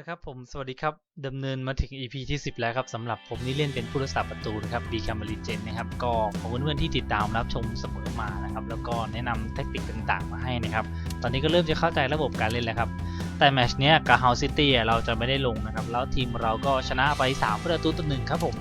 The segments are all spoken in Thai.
ละครับผมสวัสดีครับดำเนินมาถึง EP ที่ 10 แล้วครับสำหรับผมนี่เล่นเป็นผู้รักษาประตูนะครับบีคามารีเจนนะครับก็ขอบคุณเพื่อนที่ติดตามรับชมเสมอมานะครับแล้วก็แนะนำแทคติกต่างๆ มาให้นะครับ ตอนนี้ก็เริ่มจะเข้าใจระบบการเล่นแล้วครับ แต่แมตช์เนี้ยกับเฮาซิตี้เราจะไม่ได้ลงนะครับ แล้วทีมเราก็ชนะไป 3 ประตูต่อหนึ่งครับผม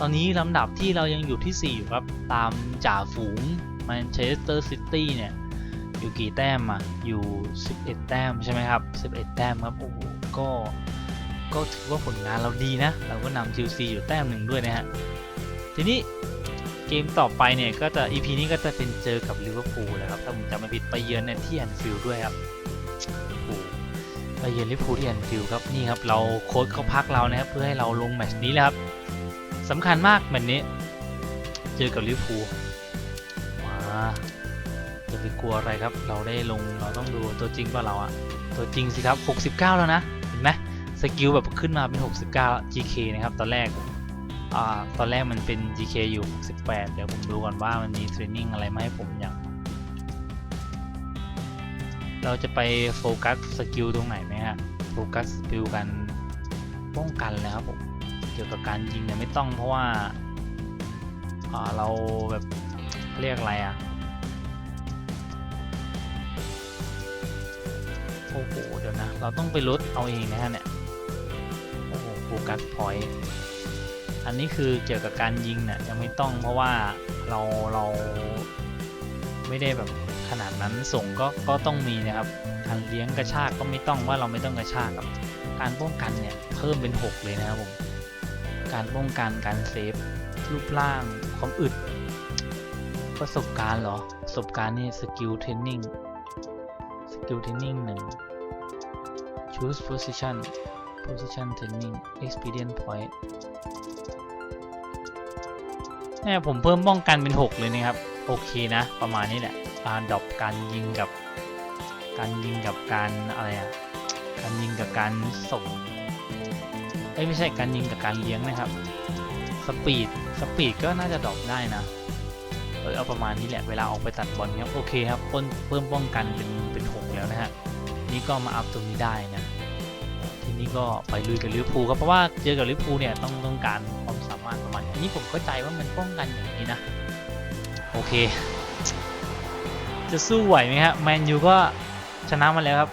ตอนนี้ลำดับที่เรายังอยู่ที่ 4 อยู่ครับตามจ่าฝูงแมนเชสเตอร์ซิตี้เนี่ยอยู่กี่แต้มอะอยู่ 11 แต้มใช่ไหมครับ 11 แต้มครับโอ้โห ก็ก็ถือว่าผลงานเราดีนะ เราก็นำ QC อยู่แต้มหนึ่งด้วยนะฮะ ทีนี้เกมต่อไปเนี่ยก็จะ EP นี้ก็จะเป็นเจอกับลิเวอร์พูลนะครับ ถ้าผมจำไม่ผิดไปเยือนในที่แอนฟิลด์ด้วยครับโอ้ไปเยือนลิเวอร์พูลที่แอนฟิลด์ครับนี่ครับเราโค้ชเขาพักเรานะครับ เพื่อให้เราลงแมตช์นี้แหละครับสำคัญมากแมตช์นี้ เจอกับลิเวอร์พูลมาจะไปกลัวอะไรครับ เราได้ลงเราต้องดูตัวจริงป่ะเราอะตัวจริงสิครับ 69 แล้วนะ สกิลแบบขึ้นมาเป็น 69 GK นะครับ ตอนแรกอ่าตอนแรกมันเป็น GK อยู่ 68 เดี๋ยวผมดูก่อนว่ามันมีเทรนนิ่งอะไรมาให้ผมอย่างเราจะไปโฟกัสสกิลตรงไหนไหมฮะโฟกัสสกิลกันป้องกันเลยครับผมเกี่ยวกับการยิงเนี่ยไม่ต้องเพราะว่าอ่าเราแบบเรียกอะไรอะโอ้โหเดี๋ยวนะ เราต้องไปลดเอาเองนะฮะเนี่ย โฟกัสพอยต์อันนี้คือเกี่ยวกับการยิงเนี่ยยังไม่ต้องเพราะว่าเราเราไม่ได้แบบขนาดนั้นส่งก็ก็ต้องมีนะครับการเลี้ยงกระชากก็ไม่ต้องว่าเราไม่ต้องกระชากครับการป้องกันเนี่ยเพิ่มเป็น 6 เลยนะครับผมการป้องกันการเซฟรูปร่างความอึดประสบการณ์เหรอประสบการณ์นี่สกิลเทรนนิ่งสกิลเทรนนิ่งหนึ่ง choose position position training experience point เนี่ยผมเพิ่มป้องกันเป็น 6 เลยนะครับ โอเคนะ ประมาณนี้แหละ การดรอปการยิงกับ การยิงกับการอะไรอะการยิงกับการส่งเอ้ยไม่ใช่การยิงกับการเลี้ยงนะครับ สปีด สปีดก็น่าจะดรอปได้นะเออเอาประมาณนี้แหละ เวลาออกไปตัดบอลครับ โอเคครับเพิ่มเพิ่มป้องกันเป็นเป็นหกแล้วนะฮะ นี่ก็มาอัพตรงนี้ได้นะ ทีนี้ก็ไปลุยกับลิเวอร์พูลครับเพราะว่าเจอกับลิเวอร์พูลเนี่ยต้องต้องการความสามารถประมาณนี้อันนี้ผมเข้าใจว่ามันป้องกันอย่างนี้นะ โอเค จะสู้ไหวไหมฮะแมนยูก็ชนะมาแล้วครับ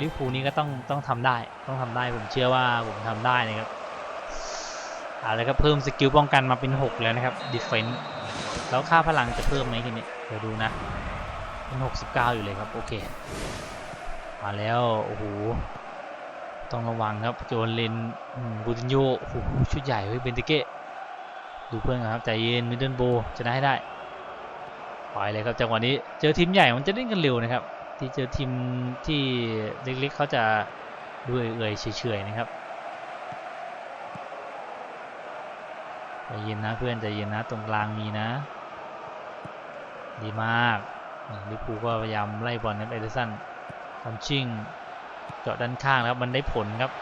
ลิเวอร์พูลนี่ก็ต้องต้องทำได้ ต้องทำได้ผมเชื่อว่าผมทำได้นะครับอาละครับเพิ่มสกิลป้องกันมาเป็น 6 แล้วนะครับดิเฟนแล้วค่าพลังจะเพิ่มไหมทีนี้เดี๋ยวดูนะเป็น 69 อยู่เลยครับ โอเค มาแล้ว โอ้โห ต้องระวังครับโจนเลนบูตินโยโอ้โหชุดใหญ่เฮ้ยเบนติเก้ดูเพื่อนครับใจเย็นมิดเดิลโบชนะให้ได้ไปเลยครับจังหวะนี้เจอทีมใหญ่มันจะเล่นกันเร็วนะครับ ที่เจอทีมที่เล็กๆเขาจะดูเอื่อยๆเฉยๆนะครับใจเย็นนะเพื่อนใจเย็นนะตรงกลางมีนะ ดีมากลิปูก็พยายามไล่บอลครับเอเดสันทำชิง เจาะด้านข้างแล้วมันได้ผลครับ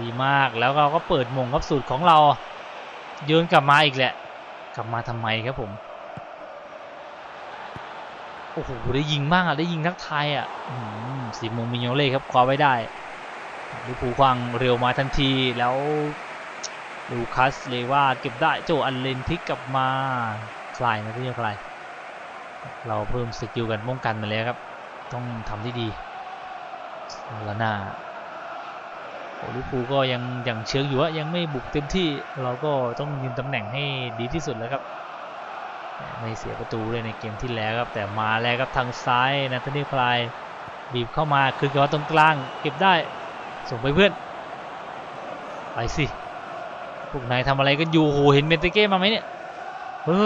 ดีมากแล้วเราก็เปิดมงครับสูตรของเราโยนกลับมาอีกแหละ กลับมาทำไมครับผมโอ้โหได้ยิงมากอะได้ยิงทักไทยอะอืมสีมงมิโยเล่ครับคว้าไว้ได้ลิปูลควังเร็วมาทันทีแล้วลูคัสเลว่าเก็บได้โจอันเลนพลิกกลับมาคลายนะพี่คลายเราเพิ่มสกิลกันป้องกันมาแล้วครับ ต้องทำได้ดี แล้วหน้าโอลิฟูก็ยังยังเชิงอยู่ว่ายังไม่บุกเต็มที่เราก็ต้องยืนตำแหน่งให้ดีที่สุดแล้วครับ ไม่เสียประตูเลยในเกมที่แล้วครับ แต่มาแล้วครับทางซ้ายนะทนี่คลายบีบเข้ามาคืนกับว่ตรงกลาง เก็บได้ส่งไปเพื่อน ไปสิพวกนายทำอะไรกันอยู่โหเห็นเมนเตเก้มาไหมเนี่ยเฮ้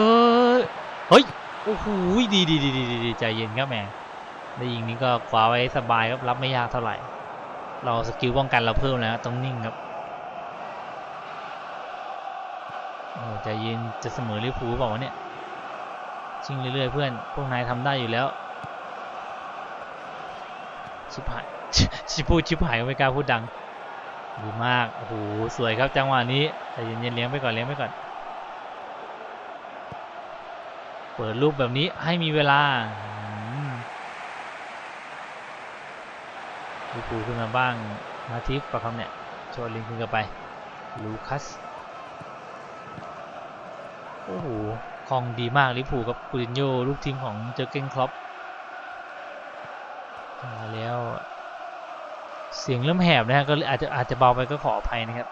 ยเฮ้ยโอ้โหดีดีดีดีใจเย็นครับแม่ ได้ยิงนี้ก็คว้าไว้สบายครับรับไม่ยากเท่าไหร่ เราสกิลป้องกันเราเพิ่มแล้วต้องนิ่งครับโอ้จเย็นจะเสมอลิเวอร์พูลเปล่าวะเนี่ยชิงเรื่อยๆเพื่อน พวกนายทำได้อยู่แล้ว ชิบหายชิพูดชิบหายไม่กล้าพูดดังดีมากโอ้โหสวยครับจังหวะนี้ใจเย็นๆเลี้ยงไปก่อนเลี้ยงไปก่อน เปิดรูปแบบนี้ให้มีเวลา ลิปูขึ้นมาบ้างมาทิฟประครับเนี่ยโชว์ลิงขึ้นกลับไป ลูคัส โอ้โหคลองดีมากลิเวอร์พูกับกูรินโยลูกทีมของเจอเกนคล็อปมาแล้ว เสียงเริ่มแหบนะฮะก็อาจจะอาจจะเบาไปก็ขออภัยนะครับ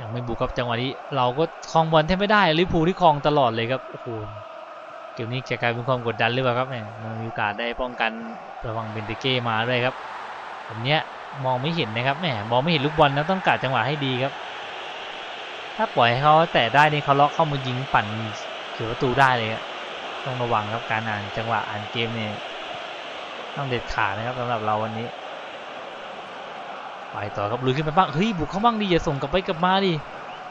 ยังไม่บุกครับจังหวะนี้ เราก็คลองบอลแทบไม่ได้ลิเวอร์พูที่คลองตลอดเลยครับโอ้โห เกมนี้จะกลายเป็นความกดดันหรือเปล่าครับเนี่ยมีโอกาสได้ป้องกันระวังเบนเตเก้มาด้วยครับแบบเนี้ยมองไม่เห็นนะครับแหมมองไม่เห็นลูกบอลแล้วต้องกาดจังหวะให้ดีครับ ถ้าปล่อยให้เขาแตะได้นี่เขาล็อกเข้ามายิงปั่นเขียวประตูได้เลยครับต้องระวังครับการอ่านจังหวะอ่านเกมเนี่ยต้องเด็ดขาดนะครับสำหรับเราวันนี้ไปต่อครับลุยขึ้นไปบ้างเฮ้ยบุกเข้าบ้างดิอย่าส่งกลับไปกลับมาดิ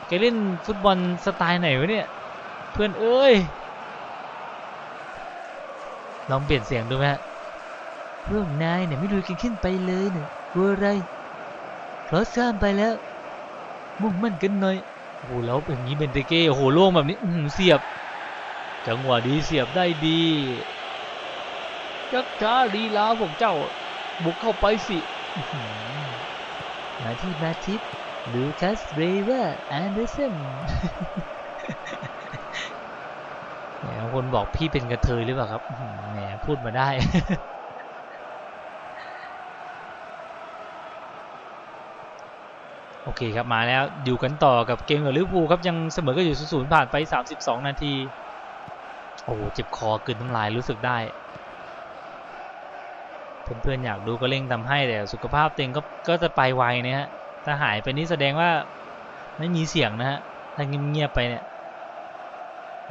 แกเล่นฟุตบอลสไตล์ไหนวะเนี่ยเพื่อนเอ้ย ลองเปลี่ยนเสียงดูไหมฮะพวกนายเนี่ยไม่ลุยกันขึ้นไปเลยเนี่ยกลัวอะไรเพราะข้ามไปแล้ว มุ่งมั่นกันหน่อยโอ้โหแล้วอย่างนี้เบนเตเก้โอ้โหล่วงแบบนี้อือเสียบ จังหวะดีเสียบได้ดีจักจ้าดีลาพวกเจ้า บุกเข้าไปสิมาที่มาทิปลูคัสเรเวอร์แอนเดอร์สันแหมางคนบอกพี่เป็นกระเทยหรือเปล่าครับแหมพูดมาได้ โอเคครับมาแล้วอยู่กันต่อกับเกมกับลิเวอร์พูลครับยังเสมอก็อยู่ศูนย์ผ่านไป 32 นาที โอ้โหเจ็บคอกลืนน้ำลายรู้สึกได้ เพื่อนๆอยากดูก็เร่งทำให้แต่สุขภาพเต็งก็ก็จะไปไวนะฮะถ้าหายไปนี่แสดงว่าไม่มีเสียงนะฮะถ้าเงียบๆไปเนี่ย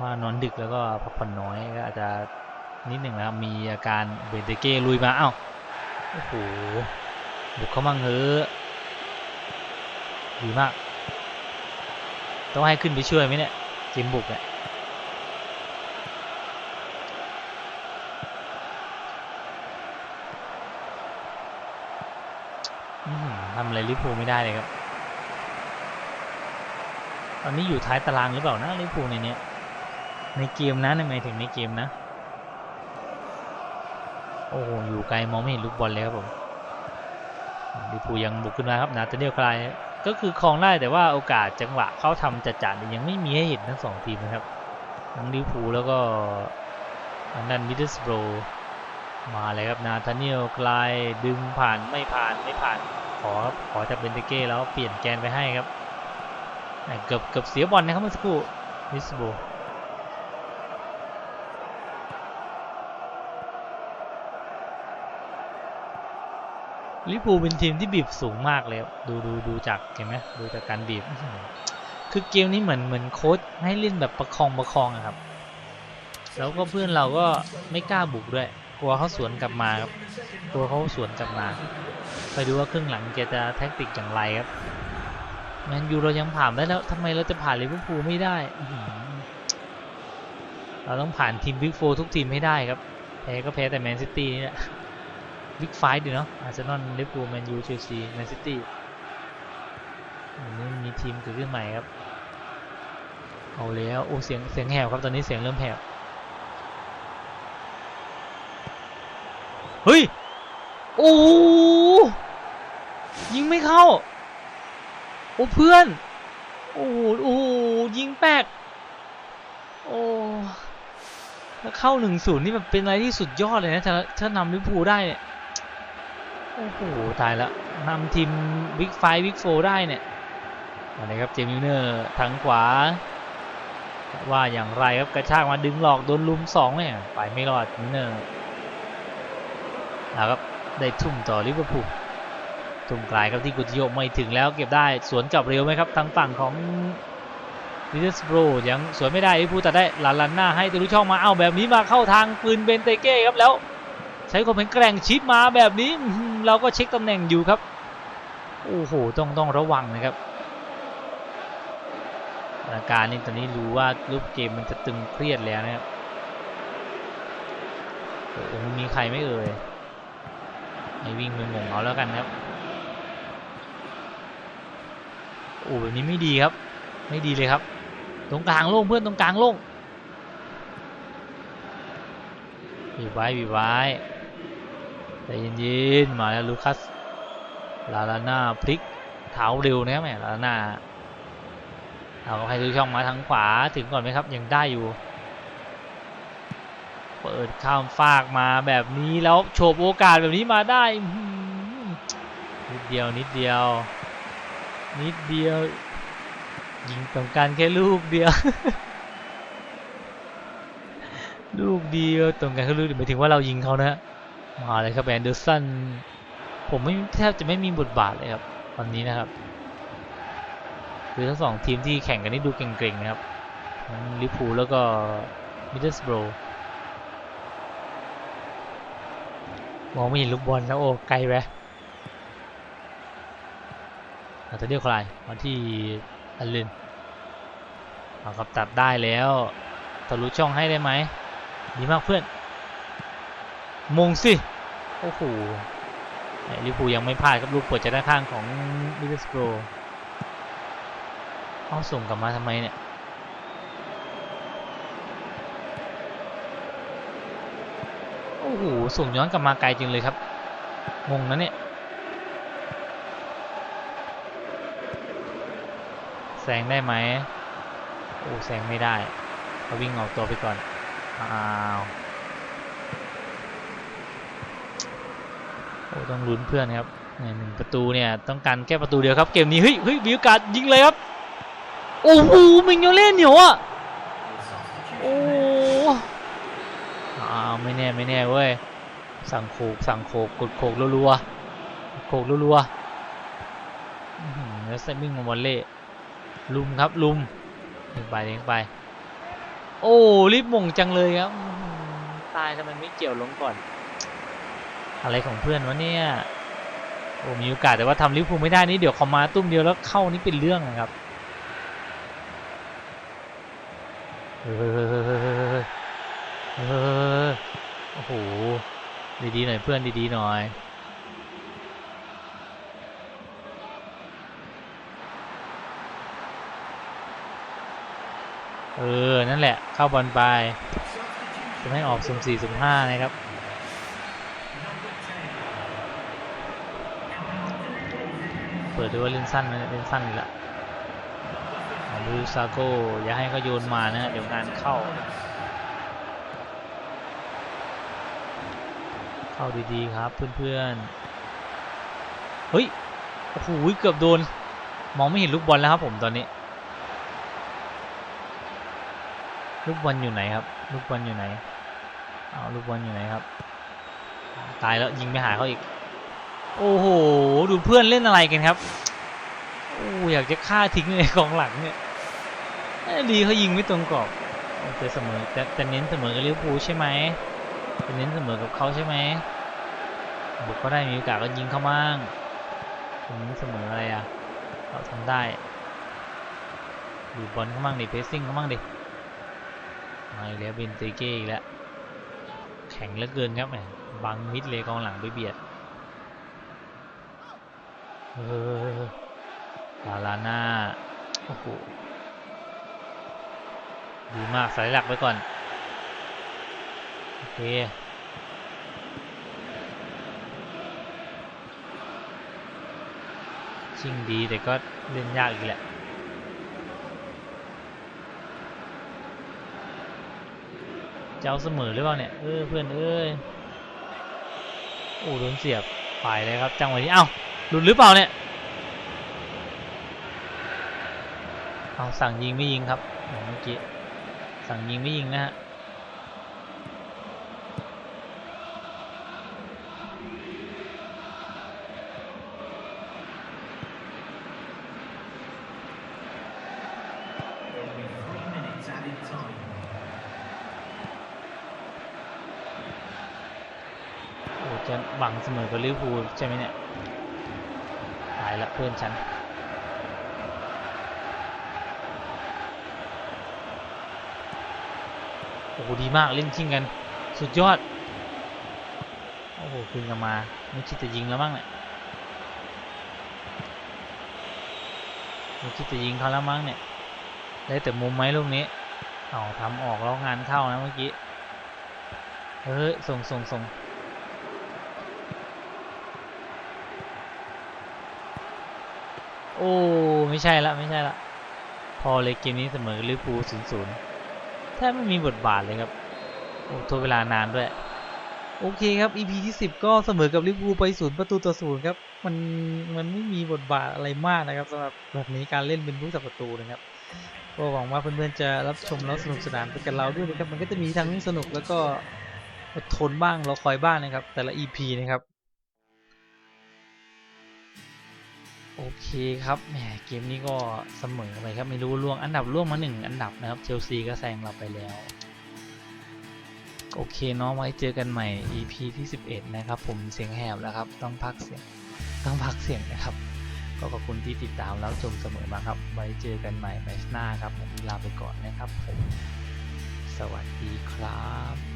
ว่านอนดึกแล้วก็พักผ่อนน้อยก็อาจจะนิดหนึ่งแล้วมีอาการเบนเตเก้ลุยมาเอ้าโอ้โหบุกเข้ามั่งเฮ้อดีมาก ต้องให้ขึ้นไปช่วยไหมเนี่ยเกมบุกเนี่ยทำอะไรลิเวอร์พูไม่ได้เลยครับ ตอนนี้อยู่ท้ายตารางหรือเปล่านะลิเวอร์พูในเนี้ย ในเกมนะหมายถึงในเกมนะ โอ้โหอยู่ไกลมองไม่เห็นลูกบอลเลยครับผมลิเวอร์พูยังบุกขึ้นมาครับนาตาเนียลคลายก็คือครองได้แต่ว่าโอกาสจังหวะเข้าทำจัดจานยังไม่มีให้เห็นทั้งสองทีมนะครับทั้งลิเวอร์พูแล้วก็ทางด้นมิดเดิลสโบรมาเลยครับนาธาเนียลคลายดึงผ่านไม่ผ่านไม่ผ่านขอขอจากเบนเตเก้แล้วเปลี่ยนแกนไปให้ครับเกือบเกือบเสียบอลนะครับเมื่อสักครู่มิดสโบ ลิเวอร์พูเป็นทีมที่บีบสูงมากเลย ดูดูดูจากเห็นไหมดูจากการบีบ คือเกมนี้เหมือนเหมือนโค้ชให้เล่นแบบประคองประคองครับ แล้วก็เพื่อนเราก็ไม่กล้าบุกด้วย กลัวเขาสวนกลับมาครับ กลัวเขาสวนกลับมา ไปดูว่าครึ่งหลังแกจะแท็กติกอย่างไรครับแมนยูเรายังผ่านได้แล้วทำไมเราจะผ่านลิเวอร์พูลไม่ได้ เราต้องผ่านทีมบิ๊กโฟทุกทีมให้ได้ครับ แพ้ก็แพ้แต่แมนซิตี้นี่แหละ บิ๊กไฟดีเนาะอาร์เซนอลลิเวอร์พูลแมนยูเชลซีแมนซิตี้อันนี้มีทีมเกิดขึ้นใหม่ครับ เอาแล้วโอ้เสียงเสียงแหบครับตอนนี้เสียงเริ่มแหบเฮ้ยโอ้ยิงไม่เข้า โอ้เพื่อน โอ้โอ้ยิงแป๊กโอ้ถ้าเข้าหนึ่งศูนย์นี่แบบเป็นอะไรที่สุดยอดเลยนะ ถ้าถ้านำลิเวอร์พูลได้เนี่ย โอ้โหตายแล้วนำทีมบิ๊กไฟบิ๊กโฟได้เนี่ยอันนี้ครับเจมิลเนอร์ทางขวา ว่าอย่างไรครับกระชากมาดึงหลอกโดนลุมสองเนี่ยไปไม่รอดมิเนอร์นะครับได้ทุ่มต่อลิเวอร์พูลทุ่มไกลครับที่กุติโยไม่ถึงแล้วเก็บได้สวนกลับเร็วไหมครับทางฝั่งของลิเวอร์พูลยังสวนไม่ได้ลิเวอร์พูลแต่ได้ลาลันหน้าให้ตะลุช่องมาเอาแบบนี้มาเข้าทางปืนเบนเตเก้ครับแล้ว ใช้ความแข็งแกร่งชิดมาแบบนี้ เราก็เช็คตำแหน่งอยู่ครับ โอ้โห ต้องต้องระวังนะครับสถาการนี้ตอนนี้รู้ว่ารูปเกมมันจะตึงเครียดแล้วนะครับโอ้โหมีใครไม่เอ่ยให้วิ่งไปหมงเอาแล้วกันครับ โอ้แบบนี้ไม่ดีครับ ไม่ดีเลยครับ ตรงกลางโล่งเพื่อนตรงกลางโล่งบีบไว้บีบไว้ ใจเย็นๆมาแล้วลูคัส ลาลาน่าพลิกเท้าเร็วนะครับแหมลาลาน่าเอาให้ดูช่องมาทางขวาถึงก่อนไหมครับยังได้อยู่เปิดข้ามฟากมาแบบนี้แล้วโฉบโอกาสแบบนี้มาได้นิดเดียวนิดเดียว นิดเดียว ยิงตรงกันแค่ลูกเดียว ลูกเดียวตรงกันแค่ลูกหมายถึงว่าเรายิงเขานะฮะ มาเลยครับแอนเดอร์สันผมไม่แทบจะไม่มีบทบาทเลยครับวันนี้นะครับคือทั้งสองทีมที่แข่งกันนี่ดูเก่งๆนะครับลิเวอร์พูลแล้วก็มิดเดิลสโบรมองไม่เห็นลูกบอลนะโอ้ไกลไปอาจจะเรียกใครมาที่อันเลนเอากับตัดได้แล้วทะลุช่องให้ได้ไหมดีมากเพื่อน มงสิ โอ้โหลิเวอร์พูยังไม่พลาดครับลูกเปิดจากด้านข้างของมิเดิลสโบรเอาส่งกลับมาทำไมเนี่ย โอ้โห ส่งย้อนกลับมาไกลจริงเลยครับงงนะเนี่ย แซงได้ไหม โอ้แซงไม่ได้เขาวิ่งออกตัวไปก่อน อ้าว โอ้ ต้องลุ้นเพื่อนครับหนึ่งประตูเนี่ยต้องการแค่ประตูเดียวครับเกมนี้เฮ้ยเฮ้ยมีโอกาสยิงเลยครับโอ้โหมิงโยเล่นเหนียวอะโอ้อ้าวไม่แน่ไม่แน่เว้ยสั่งโขกสั่งโขกกดโขกรัวๆโขกรัวๆแล้วเซมิงมาวอลเล่ลุมครับลุมเลี้ยงไปเลี้ยงไป โอ้รีบม่งจังเลยครับตายทำไมไม่เกี่ยวลงก่อน อะไรของเพื่อนวะเนี่ยโอ้มีโอกาสแต่ว่าทำลิเวอร์พูไม่ได้นี่เดี๋ยวเขามาตุ้มเดียวแล้วเข้านี่เป็นเรื่องนะครับเฮ้ยเฮ้ยเฮ้ยเฮ้ยเฮ้ยเฮ้ยเฮ้ยเออโอ้โหดีๆหน่อยเพื่อนดีๆหน่อยเออ นั่นแหละ เข้าบอลไปจะไม่ออกสุ่มสี่สุ่มห้านะครับ เปิดด้วยว่าเล่นสั้นเล่นสั้นอีกแล้วลูซาโกอย่าให้เขาโยนมานะเดี๋ยวงานเข้า เข้าดีๆครับเพื่อนๆ เฮ้ย โอ้โหเกือบโดน มองไม่เห็นลูกบอลแล้วครับผมตอนนี้ ลูกบอลอยู่ไหนครับ ลูกบอลอยู่ไหน เอาลูกบอลอยู่ไหนครับ ตายแล้วยิงไม่หาเขาอีก โอ้โห ดูเพื่อนเล่นอะไรกันครับโอ้อยากจะฆ่าทิ้งเลยกองหลังเนี่ยดีเขายิงไม่ตรงกรอบจะเสมอจะจะเน้นเสมอกับลิเวอร์พูลใช่ไหมจะเน้นเสมอกับเขาใช่ไหมบุกก็ได้มีโอกาสก็ยิงเข้ามั่งตรงนี้เสมออะไรอะเราทำได้ดูบอลเข้ามั่งดิเพสซิ่งเข้ามั่งดิมาอีกแล้วเบนเตเก้อีกแล้วแข็งเหลือเกินครับแหมบังมิดเลยกองหลังไปเบียด เออลาลาน่าโอ้โหดีมากสายหลักไว้ก่อน โอเคชิงดีแต่ก็เล่นยากอีกแหละจะเอาเสมอหรือเปล่าเนี่ย เออเพื่อนเอ้ยโอ้โดนเสียบไปเลยครับ จังหวะนี้ เอ้า หลุดหรือเปล่าเนี่ยเอาสั่งยิงไม่ยิงครับเมื่อกี้สั่งยิงไม่ยิงนะฮะโอ้จะบังเสมอกับลิเวอร์พูลใช่ไหมเนี่ย เพื่อนฉันโอ้โหดีมากเล่นชิงกัน สุดยอด โอ้โหคืนกันมาไม่คิดจะยิงแล้วมั้งเนี่ยไม่คิดจะยิงเขาแล้วมั้งเนี่ยได้แต่มุมไหมลูกนี้เอาทำออกแล้วงานเข้านะเมื่อกี้เฮ้ยส่งส่งส่ง อ้ไม่ใช่ละไม่ใช่ละพอเลยเกมนี้เสมอลิเวอร์พูลศูนย์ศูนย์แทบไม่มีบทบาทเลยครับโอ้ทดเวลานานด้วย โอเคครับ EP ที่ 10 ก็เสมอกับลิเวอร์พูลไปศูนย์ประตูต่อศูนย์ครับ มันมันไม่มีบทบาทอะไรมากนะครับสำหรับแบบนี้การเล่นเป็นผู้สับประตูนะครับก็หวังว่าเพื่อนๆจะรับชมแล้วสนุกสนานไปกับเราด้วยนะครับ มันก็จะมีทั้งสนุกแล้วก็อดทนบ้างรอคอยบ้างนะครับ แต่ละ EP นะครับ โอเคครับแหมเกมนี้ก็เสมอไปครับไม่รู้ล่วงอันดับล่วงมาหนึ่งอันดับนะครับเชลซีก็แซงเราไปแล้ว โอเคเนาะไว้เจอกันใหม่ EP ที่11 นะครับ ผมเสียงแหบแล้วครับ ต้องพักเสียงต้องพักเสียงนะครับ ก็ขอบคุณที่ติดตามแล้วชมเสมอมาครับ ไว้เจอกันใหม่ในหน้าครับผมลาไปก่อนนะครับผมสวัสดีครับ